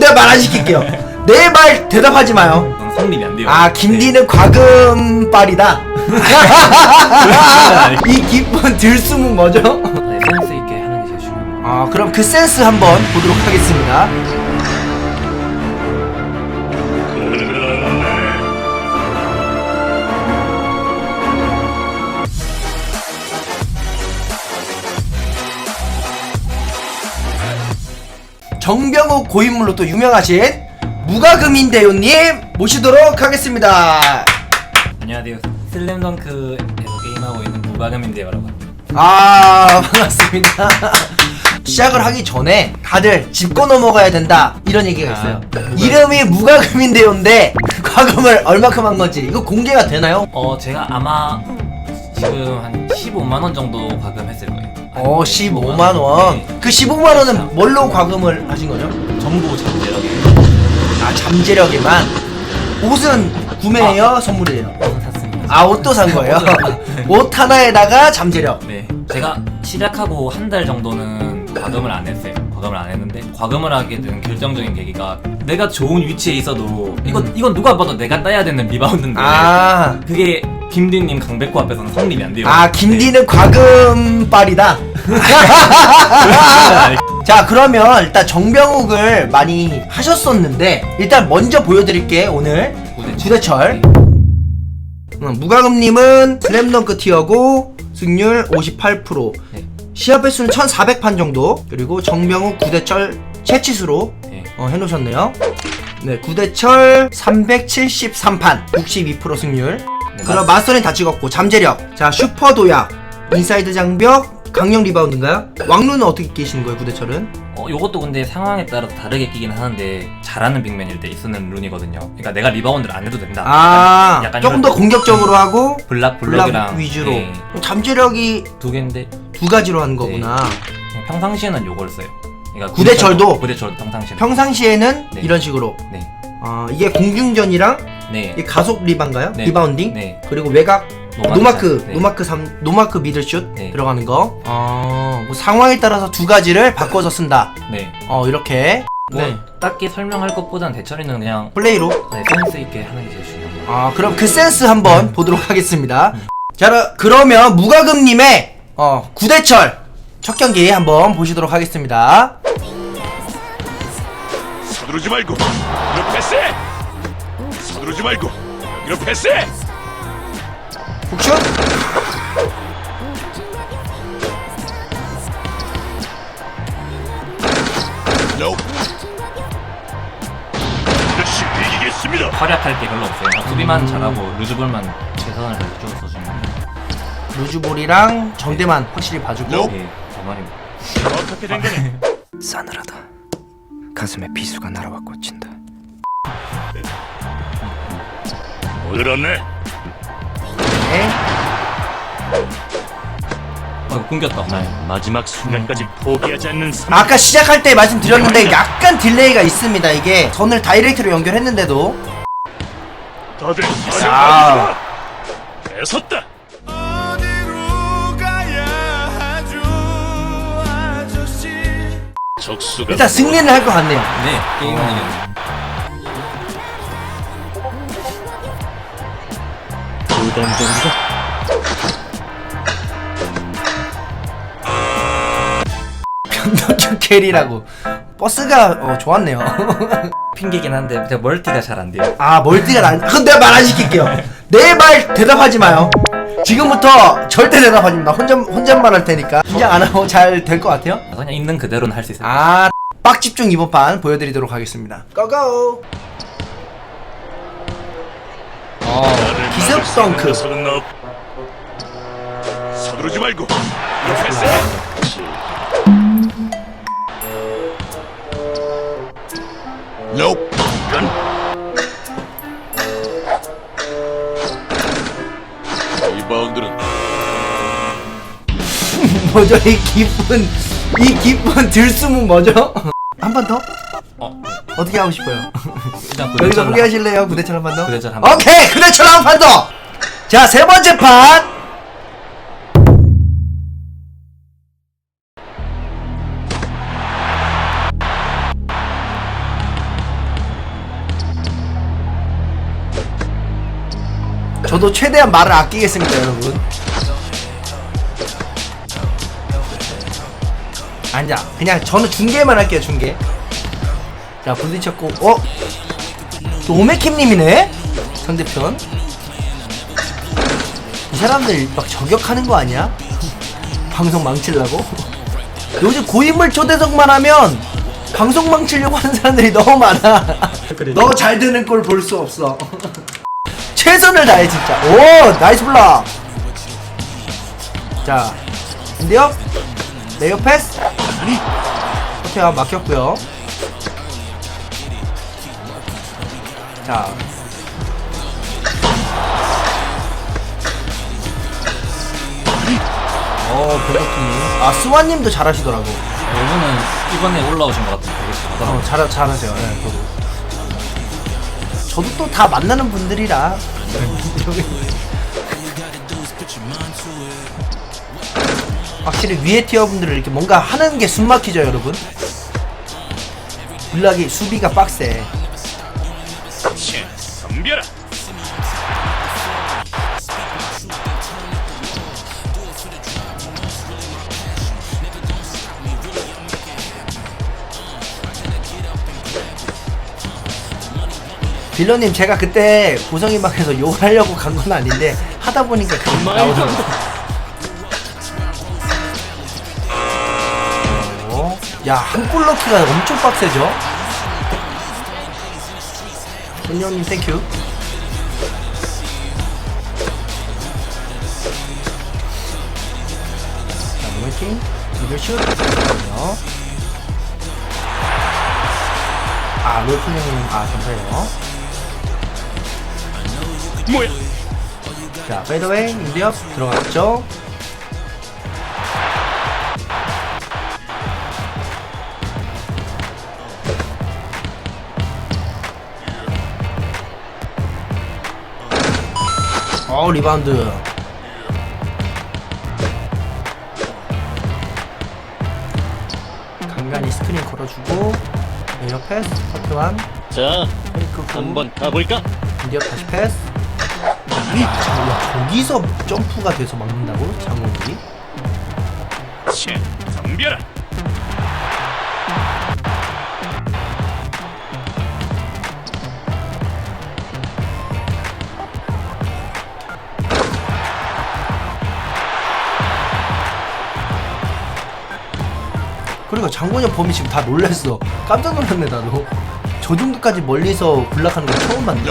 내가 말 안 시킬게요. 내 말 대답하지 마요. 성립이 안 돼요. 아 김디는 과금빨이다. 이 기쁜 들숨은 뭐죠? 네, 센스 있게 하는 게 제일 중요한 거. 아 그럼 그 센스 한번 보도록 하겠습니다. 정병욱 고인물로 또 유명하신 무가금인대요님 모시도록 하겠습니다. 안녕하세요. 슬램덩크에서 게임하고 있는 무과금인데요라고 합니다. 아 반갑습니다. 시작을 하기 전에 다들 짚고 넘어가야 된다 이런 얘기가 있어요. 아, 이름이 무과금인데요인데 과금을 얼마큼 한 건지 이거 공개가 되나요? 어 제가 아마 지금 한 15만 원 정도 과금했을 거예요. 어 15만 원. 네. 그 15만 원은 뭘로 과금을 하신 거죠? 전부 잠재력에 아 잠재력에만. 옷은 구매예요, 선물이에요. 저는 샀습니다. 아 옷도 산 거예요. 옷 하나에다가 잠재력. 네. 제가 시작하고 한 달 정도는 과금을 안 했어요. 과금을 안 했는데 과금을 하게 된 결정적인 계기가 내가 좋은 위치에 있어도 이건 이건 누가 봐도 내가 따야 되는 리바운드인데 아. 그게 김디님 강백호 앞에서는 성립이 안 돼요. 아 김디는 과금빨이다. 자 그러면 일단 정병욱을 많이 하셨었는데 일단 먼저 보여드릴게 오늘. 구대철. 음, 무과금님은 슬램덩크 티어고 승률 58% 네. 시합 횟수는 1400판 정도. 그리고 정병욱 구대철 채치수로 네. 어, 해놓으셨네요. 네 구대철 373판 62% 승률. 네, 그럼 맞- 마스터는 다 찍었고 잠재력. 자 슈퍼 도약 인사이드 장벽 강력 리바운드인가요? 왕루는 어떻게 끼시는 거예요 구대철은? 어, 요것도 근데 상황에 따라서 다르게 끼긴 하는데 잘하는 빅맨일 때 쓰는 룬이거든요. 그러니까 내가 리바운드를 안 해도 된다. 아 약간- 조금 더 이런- 공격적으로 하고 블락 블락 블럭이랑 위주로 네, 잠재력이 두 개인데 두 가지로 하는 거구나 그냥 평상시에는 요걸 써요. 그러니까 구대철도? 구대철도 평상시에. 평상시에는 네. 이런 식으로 네. 아 이게 공중전이랑 네. 이게 가속 리바인가요? 네. 리바운딩? 네. 그리고 외곽 노마크 노마크 샷. 네. 노마크 3 노마크 미들슛 네. 들어가는 거. 아, 뭐 상황에 따라서 두 가지를 바꿔서 쓴다. 네. 어 이렇게 뭐 네. 딱히 설명할 것보단 대철이는 그냥 플레이로. 네, 센스 있게 하는 게 제일 중요한 거. 아 그럼 그 센스 한번 보도록 하겠습니다. 자 그- 그러면 무과금님의 어 구대철 첫 경기 한번 보시도록 하겠습니다. 서두르지 말고 여기로 패스해 서두르지 말고 여기로 패스 역시 이기겠습니다 활약할 게 별로 없어요. 수비만 잘하고 루즈볼만 최선을 다해 쭉 써주면 루즈볼이랑 정대만 확실히 봐주고. 예, 정말입니다. 어떻게 된 거냐 싸늘하다. 가슴에 비수가 날아와 꽂힌다. 늘었네 네. 어, 끊겼다. 마지막 순간까지 포기하지 않는 승 아까 시작할 때 말씀드렸는데 약간 딜레이가 있습니다. 이게 선을 다이렉트로 연결했는데도 다들 아. 사냥하지마 애섰다 적수가 일단 승리는 할것 같네요. 네, 게임은 이겼네. 부담됩니다 변덕현 캐리라고 버스가 어, 좋았네요. 핑계긴 한데 제가 멀티가 잘 안 돼요. 아 멀티가 난. 그럼 내가 말 안 시킬게요. 내 말 대답하지 마요. 지금부터 절대 대답하지 마. 나 혼자 혼잣말 할 테니까 긴장 안 하고 잘 될 것 같아요. 그냥 있는 그대로는 할 수 있어요. 아 빡집중 이번 판 보여드리도록 하겠습니다. 고고. 어 기습 너 서두르지 말고 패스해 Nope. 리바운드는 뭐죠 이 기쁜 이 기쁜 들숨은 뭐죠? 한판 더? 어, 어떻게 하고 싶어요? 일단 여기서 소개하실래요? 부대처럼 판도? 부대처럼 판도 오케이! 부대처럼 판도! 자, 세 번째 판! 저도 최대한 말을 아끼겠습니다, 여러분. 아니, 그냥 저는 중계만 할게요, 중계. 자, 부딪혔고, 어? 또 오메킴님이네? 상대편. 이 사람들 막 저격하는 거 아니야? 방송 망치려고? 요즘 고인물 초대석만 하면 방송 망치려고 하는 사람들이 너무 많아. 너잘 되는 꼴 볼 수 없어. 최선을 다해 진짜. 오 나이스 블락. 자, 인데요. 레이어 패스. 호태가 막혔고요. 자. 어, 베더킹. 아, 스완님도 잘하시더라고. 이분은 이번에 올라오신 것 같아요. 되게 잘하더라고요. 어, 잘, 잘하세요. 네, 저도. 저도 또 다 만나는 분들이라. 확실히 위에 티어 분들은 이렇게 뭔가 하는 게 숨 막히죠, 여러분. 블락이 수비가 빡세. 치, 덤벼라. 빌런님, 제가 그때 고성이 방에서 욕을 하려고 간 건 아닌데, 하다 보니까 그런 말 나오더라고요. 어, 야, 한 골 넣기가 엄청 빡세죠? 손님님, 땡큐. 자, 모메킹, 미들슛, 잠깐만요. 아, 롤플링님, 아, 감사해요. 뭐야? 자, 페이드웨이, 인디업 들어갔죠? 어, 리바운드. 간간히 스크린 걸어주고, 에어 패스, 커트완, 자, 페이크 후, 한번 가볼까? 인디업 다시 패스. 야, 저기서 점프가 돼서 막는다고? 치, 덤벼라. 그리고 장군영 범이 지금 다 놀랐어. 깜짝 놀랐네 나도. 저 정도까지 멀리서 블락하는 거 처음 봤네.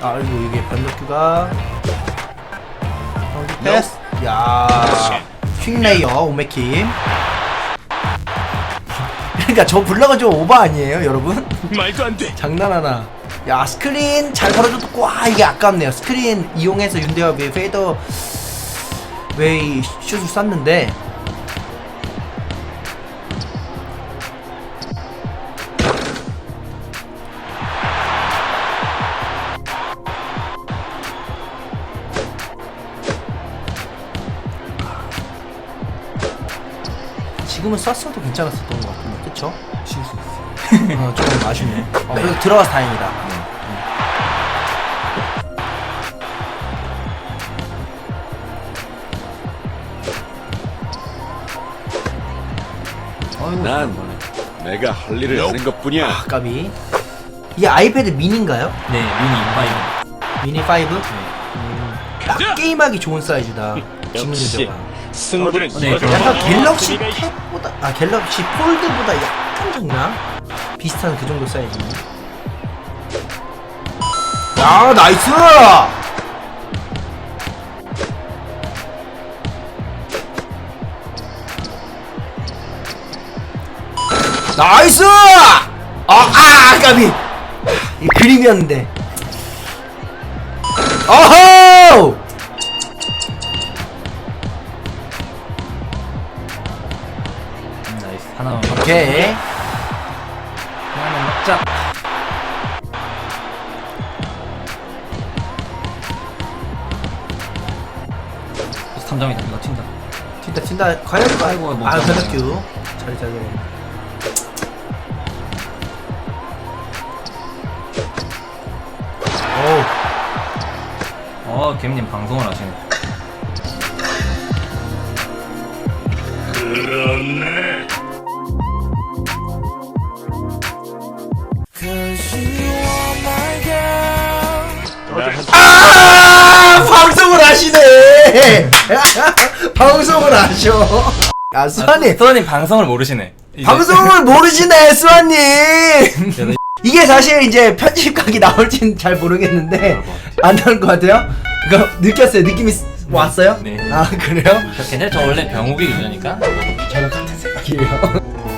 아, 아이고 이게 변덕규가 패스. 야, 퀵레이어 오메킴. 그러니까 저 블락은 좀 오버 아니에요, 여러분? 말도 안 돼. 장난하나. 야 스크린 잘 걸어줬고 와 이게 아깝네요. 스크린 이용해서 윤대엽이 페이더 웨이 슛을 쐈는데 지금은 쐈어도 괜찮았었던 것 같은데 그쵸? 쉴수 있어요. 어, 조금 아쉽네. 어, 그래도 들어가서 다행이다. 어이구, 난 내가 할 일을 하는 것뿐이야. 아, 까비. 이게 아이패드 미니인가요? 네, 미니 인바이브. 미니 5? 딱 게임하기 좋은 사이즈다. 지금 역시 유저가. 승부는 네, 이거죠. 약간 갤럭시 있- 탭보다, 아, 갤럭시 폴드보다 약간 적나? 비슷한 그 정도 사이즈. 야, 나이스! 나이스! 아, 아, 까비! 이 그림이었는데. 어허! 나이스. 하나만 오케이. 하나만 먹자. 그래서 탐정이다. 이거 튄다. 튄다 튄다 과연 아이고, 못아 잡네. 변덕규 자리 잘 잡아 어우 어, 개미님 방송을 하시네. 그렇네. 방송을 하시네 방송을 하셔 아 수아님 수아님 방송을 모르시네. 이제- 방송을 모르시네 수아님 저는 이게 사실 이제 편집각이 나올진 잘 모르겠는데 안 나올 것 같아요? 그거 느꼈어요 느낌이 쓰- 왔어요? 네. 아 그래요? 저 괜찮아요. 저 원래 병욱이 유저니까. 저랑 같은 생각이에요